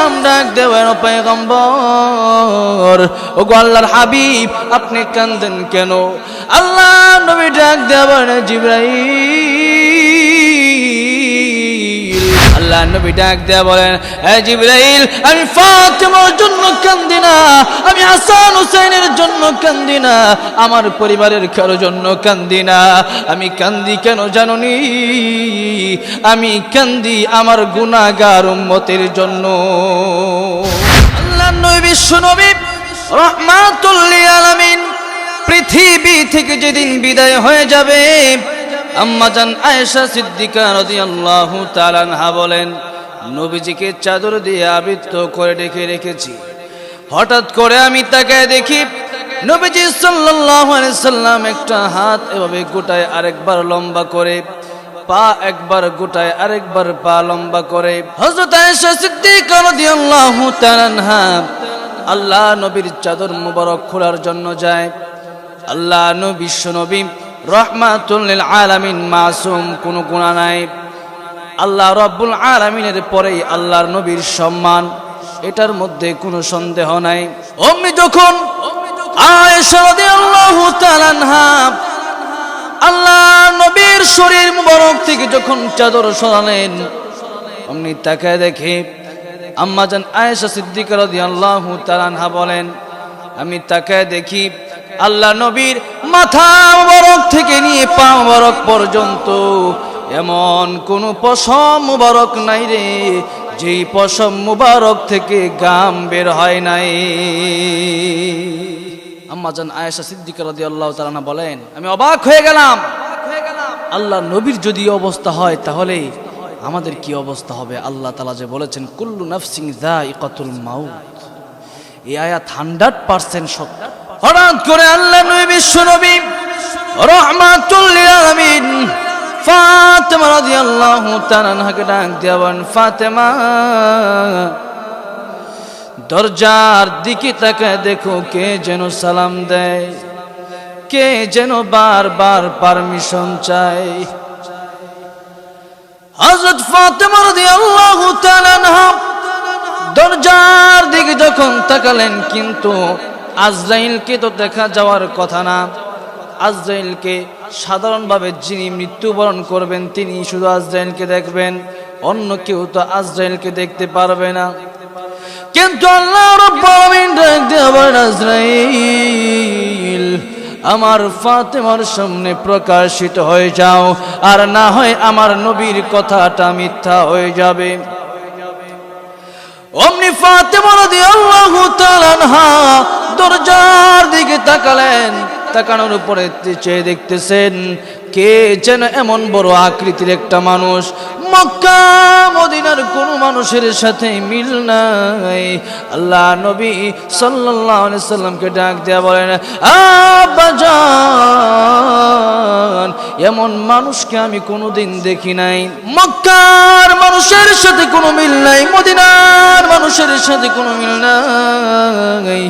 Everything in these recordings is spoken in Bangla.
সালাম ডাক দেবেন পেগম্বর ও গোয়াল্লার হাবিব, আপনি কান্দেন কেন? আল্লাহ নবী ডাক দেবেন, জিব্রাইল। আল্লাহ নবী ডাক দেয়া বলেন জিব্রাইল, আমি ফাতেমার জন্য কান্দি না, আমি হাসান হুসাইনের জন্য কান্দি না, আমার পরিবারের কারও জন্য কান্দি না। আমি কান্দি কেন জাননি? আমি কান্দি আমার গুনাহগার উম্মতের জন্য। আল্লাহ নবী বিশ্ব নবী রহমাতুল্লিল আলামিন, পৃথিবী থেকে যেদিন বিদায় হয়ে যাবে আম্মাজান আয়েশা সিদ্দিকা রাদিয়াল্লাহু তাআলা আনহা বলেন, নবীজিকে চাদর দিয়ে আবৃত করে ডেকে রেখেছি। হঠাৎ করে আমি তাকে দেখি নবীজি সাল্লাল্লাহু আলাইহি সাল্লাম একটা হাত এভাবে গোটায় আরেকবার লম্বা করে, পা একবার গোটায় আরেকবার পা লম্বা করে। হযরত আয়েশা সিদ্দিকা রাদিয়াল্লাহু তাআলা আনহা আল্লাহ নবীর চাদর মুবারক খোলার জন্য যায়। আল্লাহ নবী বিশ্ব নবী রহমাতুল্লিল আলামিন মাসুম, কোনো গুণা নাই। আল্লাহ রব্বুল আলামিনের পরেই আল্লাহর নবীর সম্মান, এটার মধ্যে কোনো সন্দেহ নাই। অমনি যখন আল্লাহ নবীর শরীর মুবারক থেকে যখন চাদর সরালেন, অমনি তাকে দেখে আম্মাজান আয়েশা সিদ্দিকা রাদিয়াল্লাহু তাআলা বলেন, আমি তাকে দেখি আল্লাহ নবীর মাথা মুবারক থেকে নিয়ে পা মুবারক পর্যন্ত। এমন কোন পশম মুবারক নাই রে, যেই পশম মুবারক থেকে গাম বের হয় নাই। আম্মাজান আয়েশা সিদ্দিকা রাদিয়াল্লাহু তাআলা আনহা বলেন, আমি অবাক হয়ে গেলাম। আল্লাহ নবীর যদি অবস্থা হয়, তাহলে আমাদের কি অবস্থা হবে? আল্লাহ তালা যে বলেছেন, কুল্লু নাফসিং যায়িকাতুল মাউত। এই আয়াত হান্ড্রেড পার্সেন্ট সত্য। হঠাৎ করে আল্লাহ নবী বিশ্ব নবী রহমাতুল লিল আলামিন ফাতেমা রাদিয়াল্লাহু তাআলা আনহাকে ডাক দেওয়ান ফাতেমা, দরজার দিকে তাকে দেখো কে যেন সালাম দেয়, কে যেন বারবার পারমিশন চায়। হযরত ফাতেমা রাদিয়াল্লাহু তাআলা দরজার দিকে যখন তাকালেন, কিন্তু আজরাইলকে তো দেখা যাওয়ার কথা না। আজরাইলকে সাধারণভাবে যিনি মৃত্যুবরণ করবেন, তিনি শুধু আজরাইলকে দেখবেন, অন্য কেউ তো আজরাইলকে দেখতে পারবে না। কিন্তু আল্লাহ আজরাইল, আমার ফাতেমার সামনে প্রকাশিত হয়ে যাও, আর না হয় আমার নবীর কথাটা মিথ্যা হয়ে যাবে। অমনি ফাতেমা রাদিয়াল্লাহু তাআলা দরজার দিকে তাকালেন তাকানোর উপরে চেয়ে দেখতেছেন কে যেন এমন বড় আকৃতির একটা মানুষ? মক্কা, মদিনার কোন মানুষের সাথে মিল নাই। আল্লাহ নবী সাল্লাল্লাহু আলাইহি সাল্লামকে ডাক দেয়া বলেন আব্বাজান এমন মানুষকে আমি কোনোদিন দেখি নাই। মক্কার মানুষের সাথে কোনো মিল নাই, মদিনার মানুষের সাথে কোনো মিল নাই।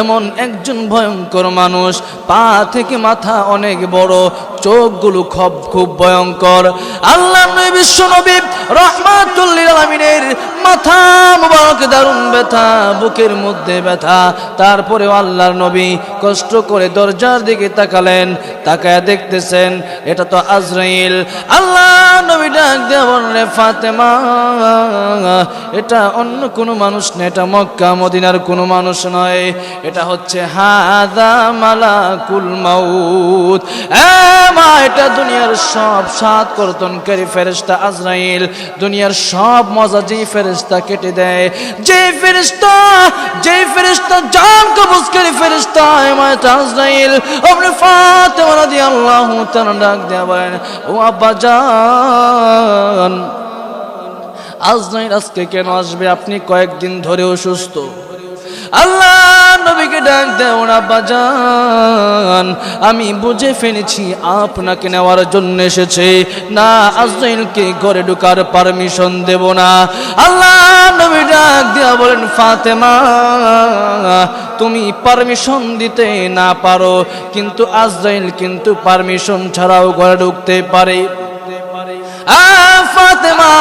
এমন একজন ভয়ঙ্কর মানুষ, পা থেকে মাথা অনেক বড় চোখগুলো খুব খুব ভয়ঙ্কর। আল্লাহ নবী বিশ্ব নবী রহমাতুল্লিল আলামিনের মাথা মুবারক, দারুণ ব্যথা, বুকের মধ্যে ব্যথা। তারপরেও আল্লাহর নবী কষ্ট করে দরজার দিকে তাকালেন, তাকায় দেখতেছেন, এটা তো আজরাইল। আল্লাহ নবী ডাক দিয়ে ফাতেমা, এটা অন্য কোনো মানুষ না, এটা মক্কা, মদিনার কোনো মানুষ নয়। এটা হচ্ছে হাদা মালাকুল মাউত। মা, এটা দুনিয়ার সব সাত কর্তনকারী ফেরেশতা আজরাইল। দুনিয়ার সব মজা যেই ফেরেশতা কেটে দেয়। যে ফেরিস্তা যে ফেরিস্তা জান কবজকারী ফেরিস্তা এমায় আজরাইল। আপনি ফাতেমা আল্লাহ তাআলা ডাক দেয়া বলেন, ও আব্বা জান, আজরাইল আজকে কেন আসবে? আপনি কয়েকদিন ধরে অসুস্থ। আল্লাহ নবীকে ডাক দেও না, বাজান। আমি বুঝে ফেলেছি আপনাকে নেওয়ার জন্য এসেছে। না, আজরাইলকে ঘরে ঢুকার পারমিশন দেব না। আল্লাহ নবী ডাক দেওয়া বলেন, ফাতেমা, তুমি পারমিশন দিতে না পারো, কিন্তু আজরাইল কিন্তু পারমিশন ছাড়াও ঘরে ঢুকতে পারে। ফাতেমা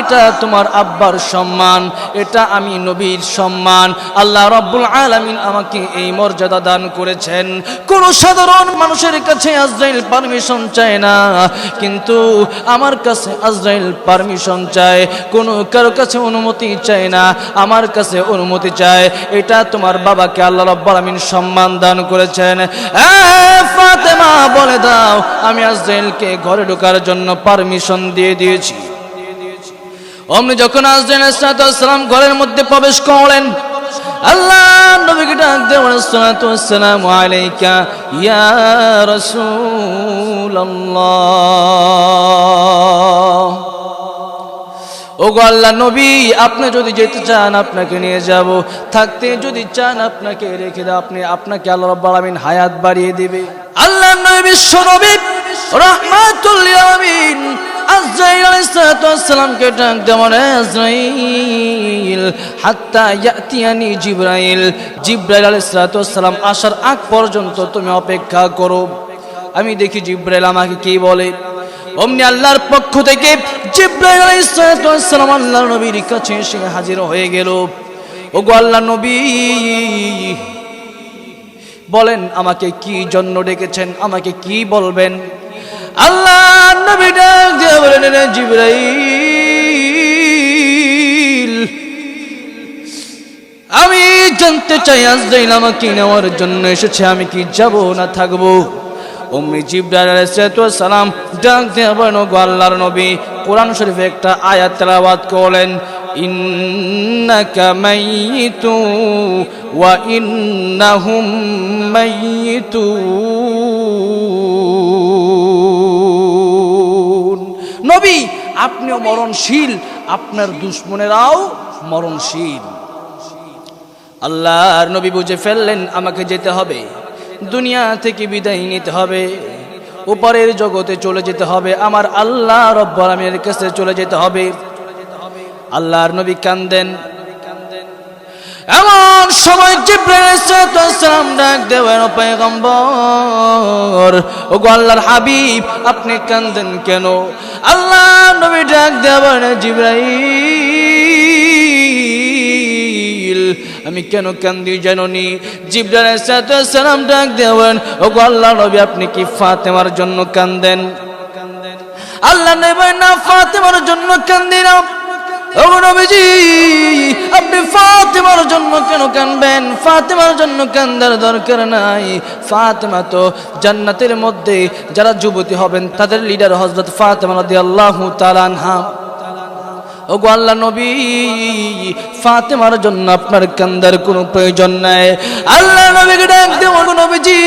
এটা তোমার আব্বার সম্মান, এটা আমি নবীর সম্মান। আল্লাহ রব্বুল আলামিন আমাকে এই মর্যাদা দান করেছেন। কোন সাধারণ মানুষের কাছে আজরাইল পারমিশন চায় না, কিন্তু আমার কাছে আজরাইল পারমিশন চায়। কোন কারও কাছে অনুমতি চায় না, আমার কাছে অনুমতি চায়। এটা তোমার বাবাকে আল্লাহ রব্বুল আলামিন সম্মান দান করেছেন। ফাতেমা, বলে দাও, আমি আজরাইলকে ঘরে ঢোকার জন্য পারমিশন দিয়ে দিয়েছি। অমনি যখন আজরাইল সালাম ঘরের মধ্যে প্রবেশ করলেন। আল্লাহ আল্লাহ নবী, আপনি যদি যেতে চান, আপনাকে নিয়ে যাব। থাকতে যদি চান, আপনাকে রেখে দাও। আপনি, আপনাকে আল্লাহ রাব্বুল হায়াত বাড়িয়ে দিবে। আল্লাহ নবী বিশ্ব নবী রাহমাতুল আজরাইল আলাইহিস সালাতু ওয়াসসালামকে ডাক দেওয়ান আজরাইল, হাত্তা ইয়াতিয়ানি জিবরাইল। জিবরাইল আলাইহিস সালাতু ওয়াসসালাম আসার আগ পর্যন্ত তুমি অপেক্ষা করো। আমি দেখি জিব্রাইল আমাকে কি বলে? অমনি আল্লাহর পক্ষ থেকে জিব্রাইল আলাইহিস সালাতু আল্লাহর নবীর কাছে এসে হাজির হয়ে গেল। ওগো আল্লাহ নবী, বলেন আমাকে কি জন্য ডেকেছেন? আমাকে কি বলবেন? আল্লাহ নবী ডাক দিয়ে বলেন "রে আমি জানতে চাই আজরাইল আমাকে নেওয়ার জন্য এসেছে, আমি কি যাব না থাকব? অমনি জিব্রাইল সালাম ডাক দিয়ে আল্লাহর নবী, কোরআন শরীফে একটা আয়াত তেলাওয়াত করলেন, ইন্নাকা মাইয়িতু ওয়া ইন্নাহুম মাইয়িতুন নবী, আপনিও মরণশীল, আপনার দুশ্মনেরাও মরণশীল। আল্লাহর নবী বুঝে ফেললেন, আমাকে যেতে হবে, দুনিয়া থেকে বিদায় নিতে হবে, উপরের জগতে চলে যেতে হবে, আমার আল্লাহ রব্বর আমের কাছে চলে যেতে হবে। আল্লাহর নবী কান্দেন এমন সময় জিব্রাইল ডাক ও পয়গম্বর ও আল্লাহর হাবিব, আপনি কান্দেন কেন? আল্লাহ নবী ডাক দেবেন জিব্রাইল, আমি কেন কান্দি জাননি? জিব্রাইল সালাম ডাক দেবেন ও আল্লাহ নবী, আপনি কি ফাতেমার জন্য কান্দেন আল্লাহ নেবেন না, ফাতেমার জন্য কান্দি না। ও নবীজি আপনি ফাতেমার জন্য কেন কানবেন? ফাতেমার জন্য কান্দার দরকার নাই। ফাতেমা তো জান্নাতের মধ্যে যারা যুবতী হবেন, তাদের লিডার হজরত ফাতেমা আল্লাহ নবী, ফাতেমার জন্য আপনার কান্দার কোনো প্রয়োজন নাই। আল্লাহ নবীকে ডাক নবীজি,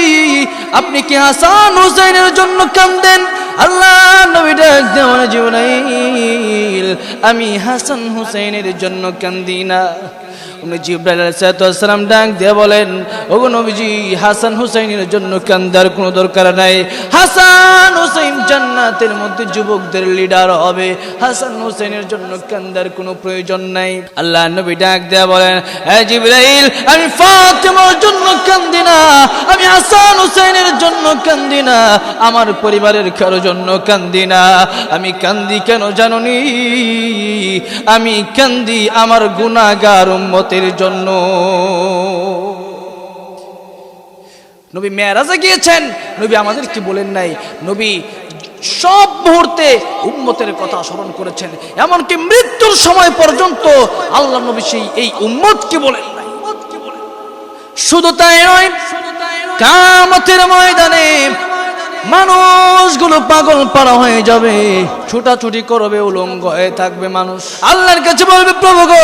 আপনি কি হাসান হুসাইনের জন্য কান্দেন? আল্লাহ নবী ডাক দেব জীবনাইল আমি হাসান হুসেনের জন্য কান্দি না। উনি জিব্রাইল আলাইহিস সালাম ডাক দিয়ে বলেন, ওগো নবীজি, হাসান হুসাইনের জন্য কান্দার কোনো দরকার নাই? হাসান হুসাইন জান্নাতের মধ্যে যুবকদের লিডার হবে। হাসান হুসাইনের জন্য কান্দার কোনো প্রয়োজন নাই? আল্লাহ নবী ডাক দিয়ে বলেন হ্যাঁ জিব্রাইল, আমি ফাতেমার জন্য কান্দি না। আমি হাসান হুসাইনের জন্য কান্দি না। আমার পরিবারের কারও জন্য কান্দি না। আমি কান্দি কেন জাননি? আমি কান্দি আমার গুনাহগার উম্মতের জন্য। নবী মেয়ারাজে গিয়েছেন। নবী আমাদের কি বলেন নাই। নবী সব মুহূর্তে উম্মতের কথা স্মরণ করেছেন। এমনকি মৃত্যুর সময় পর্যন্ত আল্লাহ নবী সেই, এই উম্মত কি বলেন শুধু তাই নয়, কামতের ময়দানে মানুষগুলো পাগল পারা হয়ে যাবে। ছুটাছুটি করবে, উলঙ্গ হয়ে থাকবে মানুষ। আল্লাহর কাছে বলবে, প্রভু গো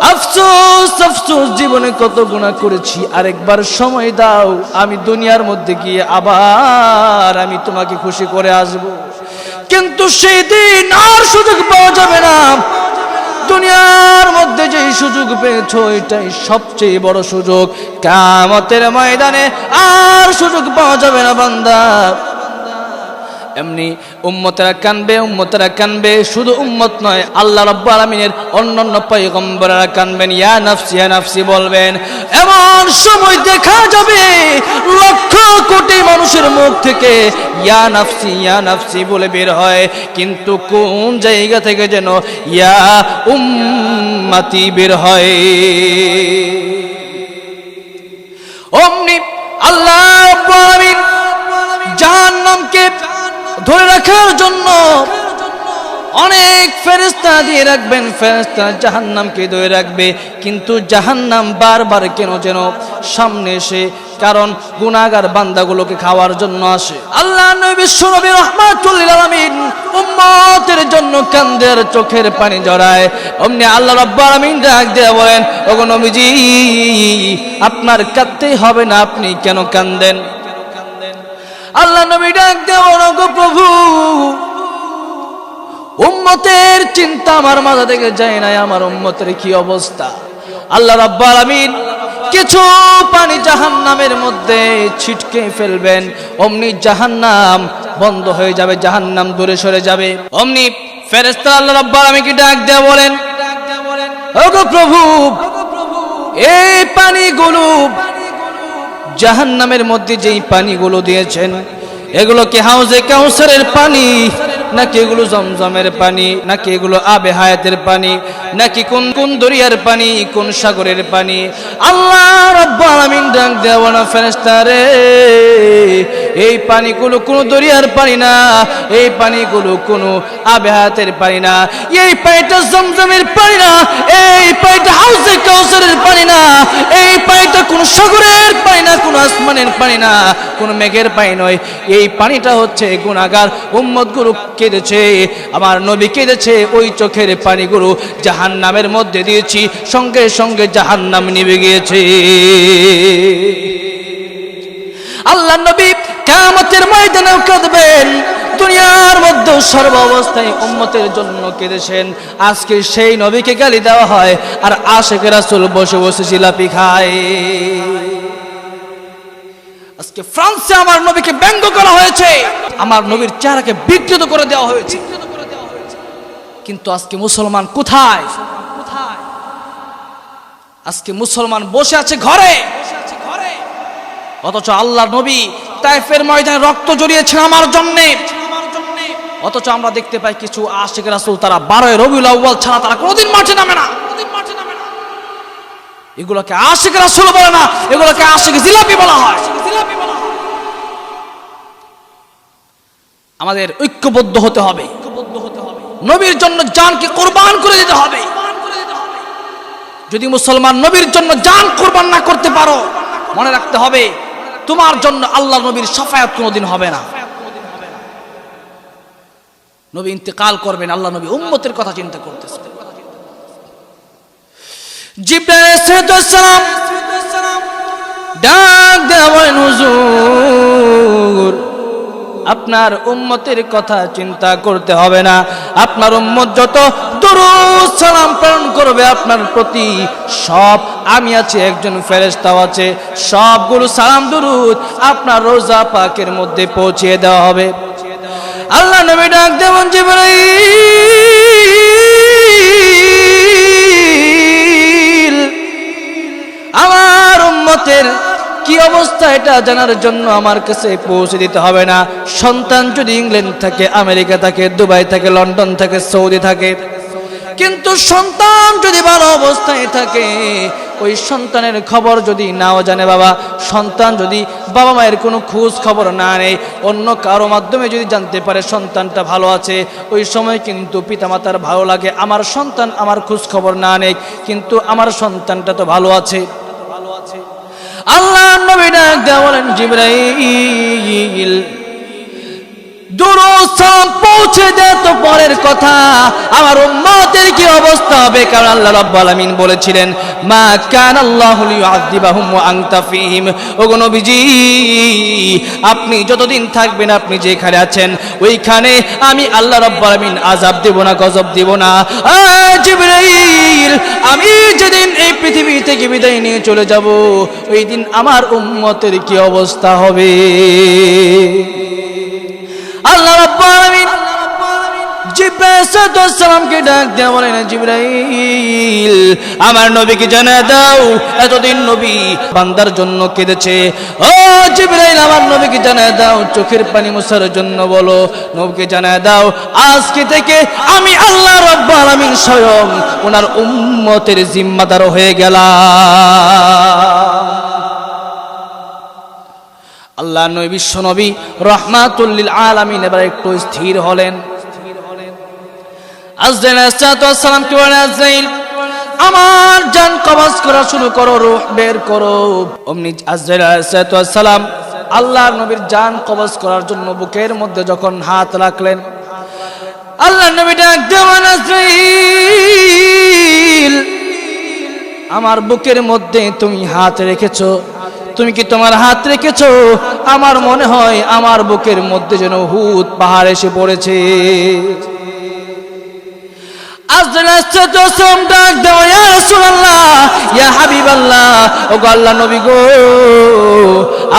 আফসোস আফসোস, জীবনে কত গুণা করেছি। আরেকবার সময় দাও, আমি দুনিয়ার মধ্যে গিয়ে আবার আমি তোমাকে খুশি করে আসব। কিন্তু সেই দিন আর সুযোগ পাওয়া যাবে না। দুনিয়ার মধ্যে যে সুযোগ পেয়েছ, এটাই সবচেয়ে বড় সুযোগ। কামতের ময়দানে আর সুযোগ পাওয়া যাবে না বান্দা। এমনি উম্মতেরা কানবে উম্মতেরা কানবে, শুধু উম্মত নয়, আল্লাহ রব্বুল আলামিনের অন্যান্য পয়গম্বরেরা কানবেন, ইয়া নাফসি ইয়া নাফসি বলবেন, এমন সময় দেখা যাবে লক্ষ কোটি মানুষের মুখ থেকে ইয়া নাফসি ইয়া নাফসি বলে বের হয়, কিন্তু কোন জায়গা থেকে যেন ইয়া উম্মতি বের হয়? অমনি আল্লাহ আলামিন ধরে রাখার জন্য অনেক ফেরেস্তা দিয়ে রাখবেন ফেরেস্তা জাহান্নামকে ধরে রাখবে। কিন্তু জাহান্নাম বারবার কেন যেন সামনে এসে, কারণ গুনাহগার বান্দাগুলোকে খাওয়ার জন্য আসে। আল্লাহ নবী বিশ্বনবী রহমাতুল্লিল আলামিন উম্মতের জন্য কান্দের চোখের পানি জড়ায়। অমনি আল্লাহ রাব্বুল আলামিন ডাক দিয়ে বলেন, ওগো নবীজি, আপনার কাঁদতেই হবে না, আপনি কেন কান্দেন? আল্লাহ নবী ডাক বলেন প্রভু। উম্মতের চিন্তা আমার মাথা থেকে যায় না আমার উম্মতের কি অবস্থা? আল্লাহ রাব্বাল আমিন কিছু পানি জাহান্নামের মধ্যে ছিটকে ফেলবেন, অমনি জাহান্নাম বন্ধ হয়ে যাবে, জাহান্নাম দূরে সরে যাবে। অমনি ফেরেশতা আল্লাহ রাব্বাল আমিনকে ডাক দেয়া বলেন, ওগো প্রভু, এই পানিগুলো জাহান্নামের মধ্যে যেই পানিগুলো দিয়েছেন, এগুলো কি হাউজে কাউসারের পানি? নাকি এগুলো জমজমের পানি? নাকি এগুলো আবে হায়াতের পানি? নাকি কোন কোন দরিয়ার পানি? কোন সাগরের পানি? আল্লাহ রব্বুল আলামিন ডাক দেওয়া না ফেরেশতা রে এই পানিগুলো কোনো দরিয়ার পানি না, এই পানিগুলো কোনো আবে হায়াতের পানি না, এই পানিটা জমজমের পানি না, এই পানিটা হাউজে কাউসারের পানি না, এই পানিটা কোনো সাগরের পানি না, কোনো আসমানের পানি না, কোনো মেঘের পানি নয়। এই পানিটা হচ্ছে গুণাগার গুরু কেঁদেছে, আমার নবী কেঁদেছে ওই চোখের পানিগুলো জাহান নামের মধ্যে দিয়েছি, সঙ্গে সঙ্গে জাহান নাম নিবে গিয়েছে। আল্লাহ নবী কামতের ময়দানেও কাঁদবেন। দুনিয়ার মধ্যে সর্ব অবস্থায় উম্মতের জন্য কেঁদেছেন। আজকে সেই নবীকে গালি দেওয়া হয় আর আশেকের রাসূল বসে বসে জিলাপি খায়। আজকে ফ্রান্সে আমার নবীকে ব্যঙ্গ করা হয়েছে। আমার নবীর চেহারাকে বিকৃত করে দেওয়া হয়েছে। কিন্তু আজকে মুসলমান কোথায়? আজকে মুসলমান বসে আছে ঘরে। অথচ আল্লাহ নবী তাইফের ময়দানে রক্ত জড়িয়েছেন আমার জন্যে। অথচ আমরা দেখতে পাই কিছু আশিক রাসুল, তারা বারোই রবিউল আউ্বাল ছাড়া তারা কোনোদিন মাঠে নামে না। এগুলোকে আশিক রাসুল বলে না, এগুলোকে আশিক জিলাপি বলা হয়। আমাদের ঐক্যবদ্ধ হতে হবে। নবীর জন্য জানকে কোরবান করে দিতে হবে। যদি মুসলমান নবীর জন্য জান কোরবান না করতে পারো, মনে রাখতে হবে তোমার জন্য আল্লাহ নবীর সাফায়াত কোনোদিন হবে না। নবী ইন্তেকাল করবেন, আল্লাহ নবী উম্মতের কথা চিন্তা করতেছে ডাক দেওয়া বলেন, হুজুর আপনার উম্মতের কথা চিন্তা করতে হবে না। আপনার উম্মত যত দরুদ সালাম প্রেরণ করবে, আপনার প্রতি সব আমি আছি, একজন ফেরেশতাও আছে। সবগুলো সালাম, দরুদ আপনার রোজা পাকের মধ্যে পৌঁছিয়ে দেওয়া হবে। আল্লাহ নবী ডাক দেবন জিবরাইল, আমার উম্মতের কি অবস্থা এটা জানার জন্য আমার কাছে পৌঁছে দিতে হবে না। সন্তান যদি ইংল্যান্ড থাকে, আমেরিকা থাকে, দুবাই থাকে, লন্ডন থাকে, সৌদি থাকে, কিন্তু সন্তান যদি ভালো অবস্থায় থাকে, ওই সন্তানের খবর যদি নাও জানে বাবা, সন্তান যদি বাবা মায়ের কোনো খোঁজ খবর না নেয়, অন্য কারও মাধ্যমে যদি জানতে পারে সন্তানটা ভালো আছে, ওই সময় কিন্তু পিতামাতার ভালো লাগে, আমার সন্তান আমার খোঁজ খবর না নেয় কিন্তু আমার সন্তানটা তো ভালো আছে ভালো আছে। আল্লাহ নবী ডাক দেয়া বলেন জিব্রাইল। পৌঁছে তো পরের কথা। আমার কি অবস্থা হবে? কারণ বলেছিলেন, মা কান আপনি যতদিন থাকবেন, আপনি যেখানে আছেন, ওইখানে আমি আল্লাহ রাব্বুল আযাব দেব না, গজব দেব না। আমি যেদিন এই পৃথিবী থেকে বিদায় নিয়ে চলে যাব, ওই দিন আমার উম্মতের কি অবস্থা হবে? আল্লাহ ডাক আমার নবীকে জানা দাও, এতদিন নবী বান্দার জন্য কেঁদেছে। ও জিব্রাইল, আমার নবীকে জানা দাও, চোখের পানি মুছার জন্য বলো। নবীকে জানা দাও, আজকে থেকে আমি আল্লাহ রব্বুল আলামিন স্বয়ং ওনার উম্মতের জিম্মাদার হয়ে গেলাম। আল্লাহ নবী বিশ্ব নবী রহমাতুল্লিল আলামিন এবার একটু স্থির হলেন। আজরাইল আসসালাম কি বলেন, আজরাইল, আমার জান কবজ করা শুরু করো, রূহ বের করো। অমনি আজরাইল আসসালাম আল্লাহর নবীর জান কবজ করার জন্য বুকের মধ্যে যখন হাত রাখলেন আল্লাহ নবী ডাক দেওয়ান আজরাইল, আমার বুকের মধ্যে তুমি হাত রেখেছো। তুমি কি তোমার হাত রেখেছ? আমার মনে হয় আমার বুকের মধ্যে যেন হুত পাহাড় এসে পড়েছে। ইয়া ইয়া ও গো,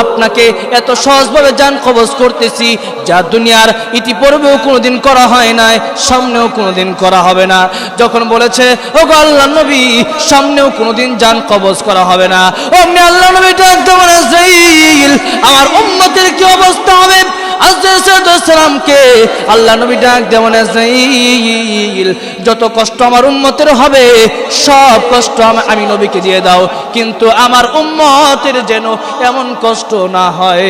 আপনাকে এত সহজভাবে জান কবজ করতেছি, যা দুনিয়ার ইতিপূর্বেও কোনোদিন করা হয় নাই, সামনেও কোনোদিন করা হবে না। যখন বলেছে ও আল্লাহ নবী, সামনেও কোনোদিন জান কবজ করা হবে না। অমনি আল্লাহ নবী ডাক আমার উম্মতের কি অবস্থা হবে? সালামকে আল্লাহ নবী ডাক যেমন যত কষ্ট আমার উন্মতের হবে, সব কষ্ট আমি নবীকে দিয়ে দাও। কিন্তু আমার উম্মতের যেন এমন কষ্ট না হয়।